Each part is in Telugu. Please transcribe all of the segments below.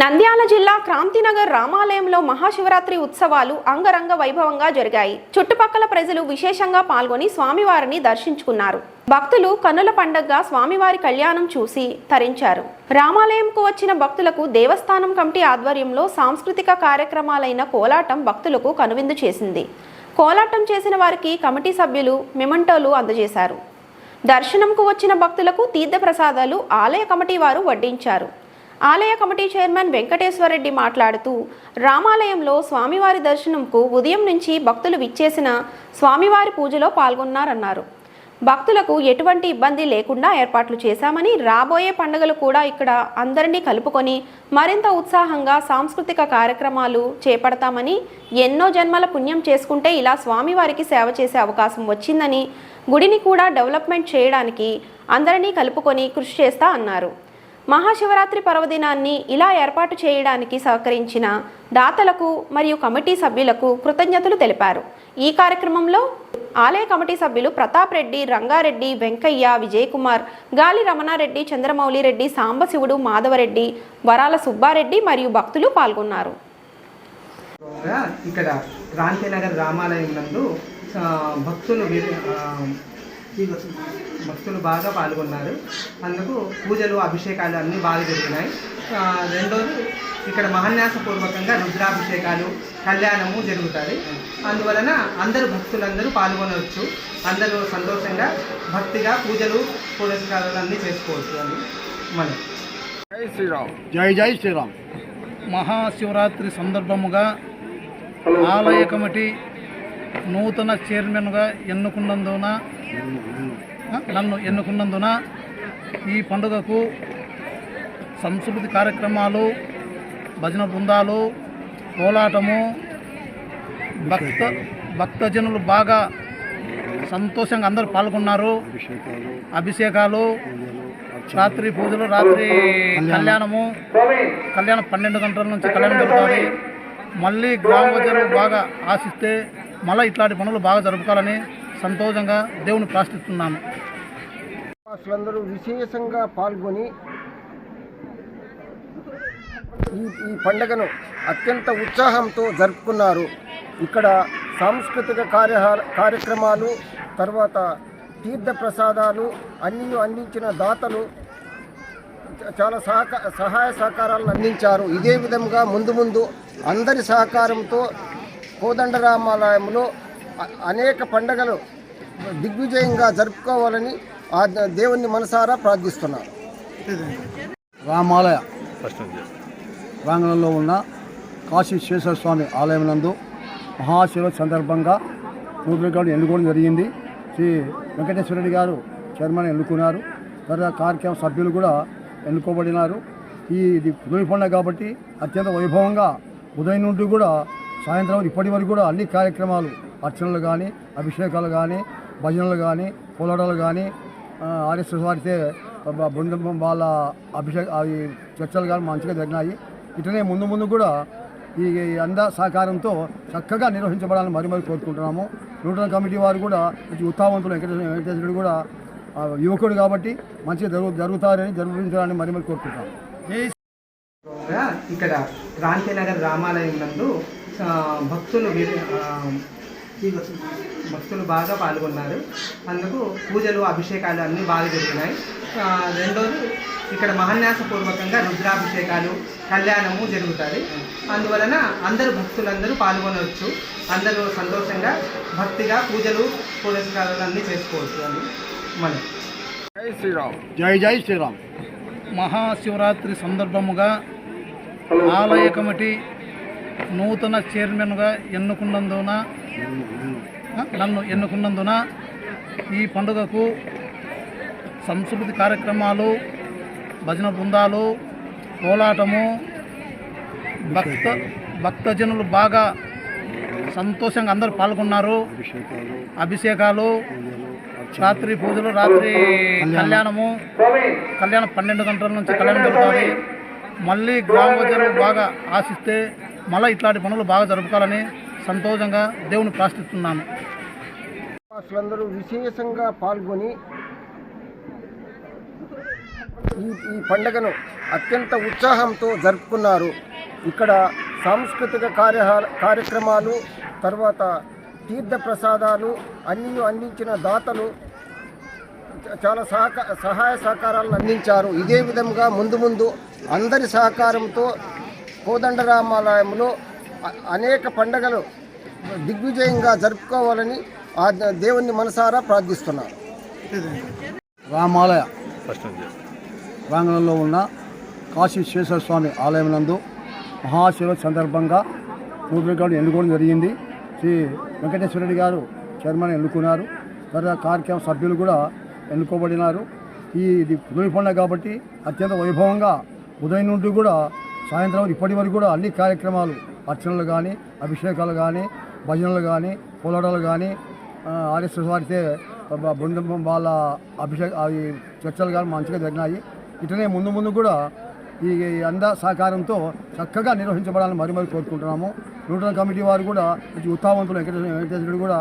నంద్యాల జిల్లా క్రాంతినగర్ రామాలయంలో మహాశివరాత్రి ఉత్సవాలు అంగరంగ వైభవంగా జరిగాయి. చుట్టుపక్కల ప్రజలు విశేషంగా పాల్గొని స్వామివారిని దర్శించుకున్నారు. భక్తులు కన్నుల పండగగా స్వామివారి కళ్యాణం చూసి తరించారు. రామాలయంకు వచ్చిన భక్తులకు దేవస్థానం కమిటీ ఆధ్వర్యంలో సాంస్కృతిక కార్యక్రమాలైన కోలాటం భక్తులకు కనువిందు చేసింది. కోలాటం చేసిన వారికి కమిటీ సభ్యులు మెమంటోలు అందజేశారు. దర్శనంకు వచ్చిన భక్తులకు తీర్థప్రసాదాలు ఆలయ కమిటీ వారు వడ్డించారు. ఆలయ కమిటీ చైర్మన్ వెంకటేశ్వరరెడ్డి మాట్లాడుతూ రామాలయంలో స్వామివారి దర్శనంకు ఉదయం నుంచి భక్తులు విచ్చేసిన స్వామివారి పూజలో పాల్గొన్నారన్నారు. భక్తులకు ఎటువంటి ఇబ్బంది లేకుండా ఏర్పాట్లు చేశామని రాబోయే పండుగలు కూడా ఇక్కడ అందరినీ కలుపుకొని మరింత ఉత్సాహంగా సాంస్కృతిక కార్యక్రమాలు చేపడతామని ఎన్నో జన్మల పుణ్యం చేసుకుంటే ఇలా స్వామివారికి సేవ చేసే అవకాశం వచ్చిందని గుడిని కూడా డెవలప్మెంట్ చేయడానికి అందరినీ కలుపుకొని కృషి చేస్తా అన్నారు. మహాశివరాత్రి పర్వదినాన్ని ఇలా ఏర్పాటు చేయడానికి సహకరించిన దాతలకు మరియు కమిటీ సభ్యులకు కృతజ్ఞతలు తెలిపారు. ఈ కార్యక్రమంలో ఆలయ కమిటీ సభ్యులు ప్రతాప్ రెడ్డి రంగారెడ్డి వెంకయ్య విజయకుమార్ గాలి రమణారెడ్డి చంద్రమౌళి రెడ్డి సాంబశివుడు మాధవరెడ్డి వరాల సుబ్బారెడ్డి మరియు భక్తులు పాల్గొన్నారు. ఇక్కడ క్రాంతినగర్ రామాలయం నందు భక్తులు ఆ, భక్తులు బాగా పాల్గొన్నారు. అందుకు పూజలు అభిషేకాలు అన్నీ బాగా జరిగినాయి. రెండోది ఇక్కడ మహాన్యాసపూర్వకంగా రుద్రాభిషేకాలు కళ్యాణము జరుగుతుంది. అందువలన అందరూ భక్తులందరూ పాల్గొనవచ్చు. అందరూ సంతోషంగా భక్తిగా పూజలు పురస్కారాలు అన్నీ చేసుకోవచ్చు అని మనం. జై శ్రీరామ్. జై జై శ్రీరామ్. మహాశివరాత్రి సందర్భముగా ఆలయ కమిటీ నూతన చైర్మన్గా ఎన్నుకున్నందున నన్ను ఎన్నుకున్నందున ఈ పండుగకు సంస్కృతి కార్యక్రమాలు భజన బృందాలు కోలాటము భక్త భక్తజనులు బాగా సంతోషంగా అందరూ పాల్గొన్నారు. అభిషేకాలు రాత్రి పూజలు రాత్రి కళ్యాణము కళ్యాణం పన్నెండు గంటల నుంచి కళ్యాణం జరుగుతుంది. మళ్ళీ గ్రామ ప్రజలు బాగా ఆశిస్తే మళ్ళీ ఇట్లాంటి పనులు బాగా జరుపుకోవాలని సంతోషంగా దేవుని ప్రార్థిస్తున్నాను వాసులందరూ విశేషంగా పాల్గొని ఈ ఈ పండుగను అత్యంత ఉత్సాహంతో జరుపుకున్నారు. ఇక్కడ సాంస్కృతిక కార్యహార కార్యక్రమాలు తర్వాత తీర్థ ప్రసాదాలు అన్నీ అందించిన దాతలు చాలా సహక సహాయ సహకారాలను అందించారు. ఇదే విధంగా ముందు ముందు అందరి సహకారంతో కోదండరామాలయంలో అనేక పండుగలు దిగ్విజయంగా జరుపుకోవాలని ఆ దేవుణ్ణి మనసారా ప్రార్థిస్తున్నారు రామాలయ ప్రాంగణంలో ఉన్న కాశీ శేషర స్వామి ఆలయం నందు మహాశివరాత్రి సందర్భంగా నూతన ఎన్నుకోవడం జరిగింది. శ్రీ వెంకటేశ్వర రెడ్డి గారు చైర్మన్ ఎన్నుకున్నారు. తర్వాత కార్యక్రమ సభ్యులు కూడా ఎన్నుకోబడినారు. ఈ ఇది ఉదయం పండుగ కాబట్టి అత్యంత వైభవంగా ఉదయం నుండి కూడా సాయంత్రం ఇప్పటి వరకు కూడా అన్ని కార్యక్రమాలు అర్చనలు కానీ అభిషేకాలు కానీ భజనలు కానీ పొలడలు కానీ ఆర్ఎస్ఎస్ వారితే బృందం వాళ్ళ అభిషేక అవి చర్చలు కానీ మంచిగా జరిగినాయి. ఇట్లనే ముందు ముందు కూడా ఈ అంద సహకారంతో చక్కగా నిర్వహించబడాలని మరి మరి కోరుకుంటున్నాము. నూటన కమిటీ వారు కూడా మంచి ఉత్సాహవంతులు వెంకటేశ్వర వెంకటేశ్వరుడు కూడా యువకుడు కాబట్టి మంచిగా జరుగు జరుగుతారని జరుగుతుందని మరి మరి కోరుకుంటున్నాము. ఇక్కడ క్రాంతినగర్ రామాలయం నందు భక్తులు ఆ, భక్తులు బాగా పాల్గొన్నారు. అందుకు పూజలు అభిషేకాలు అన్నీ బాగా జరిగినాయి. రెండోది ఇక్కడ మహాన్యాసపూర్వకంగా రుద్రాభిషేకాలు కళ్యాణము జరుగుతుంది. అందువలన అందరూ భక్తులందరూ పాల్గొనవచ్చు అందరూ సంతోషంగా భక్తిగా పూజలు పురస్కారాలు అన్నీ చేసుకోవచ్చు అని మనం. జై శ్రీరామ్. జై జై శ్రీరామ్. మహాశివరాత్రి సందర్భముగా ఆలయ కమిటీ నూతన చైర్మన్గా ఎన్నుకున్నందున నన్ను ఎన్నుకున్నందున ఈ పండుగకు సంస్కృతి కార్యక్రమాలు భజన బృందాలు కోలాటము భక్త భక్తజనులు బాగా సంతోషంగా అందరూ పాల్గొన్నారు. అభిషేకాలు రాత్రి పూజలు రాత్రి కళ్యాణము కళ్యాణం పన్నెండు గంటల నుంచి కళ్యాణం జరుగుతుంది. మళ్ళీ గ్రామ ప్రజలు బాగా ఆశిస్తే మళ్ళీ ఇట్లాంటి పనులు బాగా జరుపుకోవాలని సంతోషంగా దేవుని ప్రార్థిస్తున్నాను. వాసులందరూ విశేషంగా పాల్గొని ఈ ఈ పండుగను అత్యంత ఉత్సాహంతో జరుపుకున్నారు. ఇక్కడ సాంస్కృతిక కార్య కార్యక్రమాలు తర్వాత తీర్థ ప్రసాదాలు అన్నీ అందించిన దాతలు చాలా సహక సహాయ సహకారాలను అందించారు. ఇదే విధంగా ముందు ముందు అందరి సహకారంతో కోదండరామాలయంలో అనేక పండుగలు దిగ్విజయంగా జరుపుకోవాలని ఆ ద- దేవుణ్ణి మనసారా ప్రార్థిస్తున్నారు. రామాలయ ప్రాంగణంలో ఉన్న కాశీ శేషర స్వామి ఆలయం నందు మహాశివరాత్రి సందర్భంగా నూతనగా ఎన్నుకోవడం జరిగింది. శ్రీ వెంకటేశ్వర రెడ్డి గారు చైర్మన్ ఎన్నుకున్నారు. తర్వాత కార్యక్రమ సభ్యులు కూడా ఎన్నుకోబడినారు. ఈ ఇది పుదవి పండుగ కాబట్టి అత్యంత వైభవంగా ఉదయం నుండి కూడా సాయంత్రం ఇప్పటి వరకు కూడా అన్ని కార్యక్రమాలు అర్చనలు కానీ అభిషేకాలు కానీ భజనలు కానీ పోలాటాలు కానీ ఆర్ఎస్ఎస్ వారితే బృందం వాళ్ళ అభిషేక అవి చర్చలు కానీ మంచిగా జరిగినాయి. ఇట్లనే ముందు ముందు కూడా ఈ అంద సహకారంతో చక్కగా నిర్వహించబడాలని మరి మరి కోరుకుంటున్నాము. నూతన కమిటీ వారు కూడా మంచి ఉత్సాహవంతులు వెంకటేశ్వర వెంకటేశ్వరుడు కూడా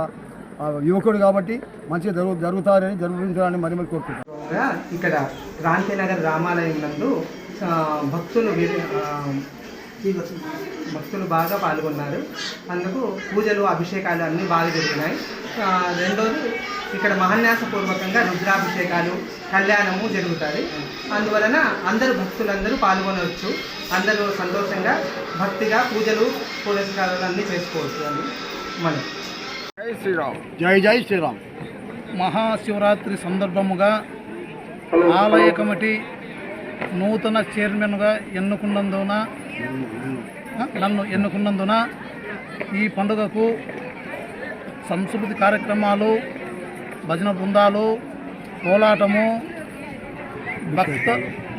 యువకుడు కాబట్టి మంచిగా జరుగు జరుగుతారని జరుగుతుందని మరి మరి కోరుకుంటున్నాము. ఇక్కడ క్రాంతినగర్ రామాలయం నందు భక్తులు ఆ, భక్తులు బాగా పాల్గొన్నారు. అందుకు పూజలు అభిషేకాలు అన్నీ బాగా జరిగినాయి. రెండోది ఇక్కడ మహాన్యాసపూర్వకంగా రుద్రాభిషేకాలు కళ్యాణము జరుగుతుంది. అందువలన అందరూ భక్తులందరూ పాల్గొనవచ్చు. అందరూ సంతోషంగా భక్తిగా పూజలు పురస్కారాలు అన్నీ చేసుకోవచ్చు అని మనం. జై శ్రీరామ్. జై జై శ్రీరామ్. మహాశివరాత్రి సందర్భముగా ఆలయ కమిటీ నూతన చైర్మన్గా ఎన్నుకున్నందున నన్ను ఎన్నుకున్నందున ఈ పండుగకు సంస్కృతి కార్యక్రమాలు భజన బృందాలు కోలాటము భక్త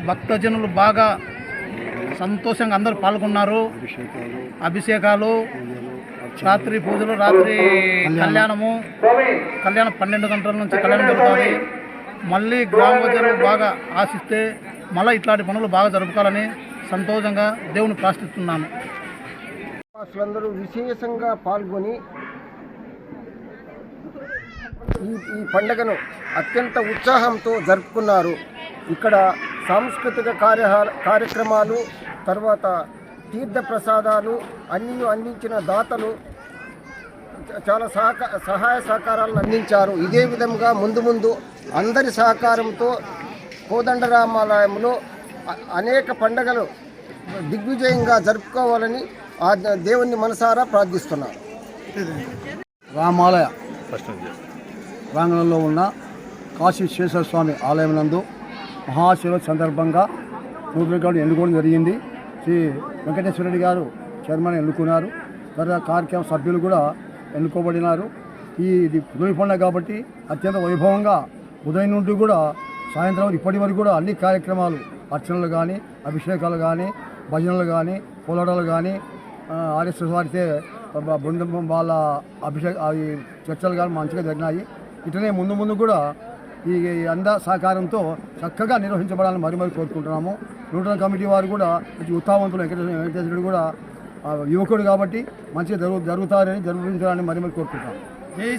భక్తజనులు బాగా సంతోషంగా అందరూ పాల్గొన్నారు. అభిషేకాలు రాత్రి పూజలు రాత్రి కళ్యాణము కళ్యాణం పన్నెండు గంటల నుంచి కళ్యాణం జరుగుతుంది. మళ్ళీ గ్రామ ప్రజలు బాగా ఆశిస్తే మళ్ళీ ఇట్లాంటి పనులు బాగా జరుపుకోవాలని సంతోషంగా దేవుని ప్రార్థిస్తున్నాను. వాసులందరూ విశేషంగా పాల్గొని ఈ ఈ పండుగను అత్యంత ఉత్సాహంతో జరుపుకున్నారు. ఇక్కడ సాంస్కృతిక కార్య కార్యక్రమాలు తర్వాత తీర్థ ప్రసాదాలు అన్నీ అందించిన దాతలు చాలా సహక సహాయ సహకారాలను అందించారు. ఇదే విధంగా ముందు ముందు అందరి సహకారంతో కోదండరామాలయంలో అనేక పండుగలు దిగ్విజయంగా జరుపుకోవాలని ఆ దేవుణ్ణి మనసారా ప్రార్థిస్తున్నారు. రామాలయ ప్రాంగణంలో ఉన్న కాశీ విశ్వేశ్వర స్వామి ఆలయం నందు మహాశివ సందర్భంగా నూతనగా ఎన్నుకోవడం జరిగింది. శ్రీ వెంకటేశ్వర రెడ్డి గారు చైర్మన్ ఎన్నుకున్నారు. తర్వాత కార్యక్రమ సభ్యులు కూడా ఎన్నుకోబడినారు. ఈ ఇది పుదవి పండుగ కాబట్టి అత్యంత వైభవంగా ఉదయం నుండి కూడా సాయంత్రం ఇప్పటి వరకు కూడా అన్ని కార్యక్రమాలు అర్చనలు కానీ అభిషేకాలు కానీ భజనలు కానీ పూలడలు కానీ ఆర్ఎస్ఎస్ వారితే బృందం వాళ్ళ అభిషేక అవి చర్చలు కానీ మంచిగా జరిగినాయి. ఇట్లనే ముందు ముందు కూడా ఈ అంద సహకారంతో చక్కగా నిర్వహించబడాలని మరి మరి కోరుకుంటున్నాము. నూటన కమిటీ వారు కూడా మంచి ఉత్సాహవంతులు వెంకటేశ్వర వెంకటేశ్వరుడు కూడా యువకుడు కాబట్టి మంచిగా జరుగు జరుగుతారని జరుగుతారని మరి మరి కోరుకుంటున్నాము.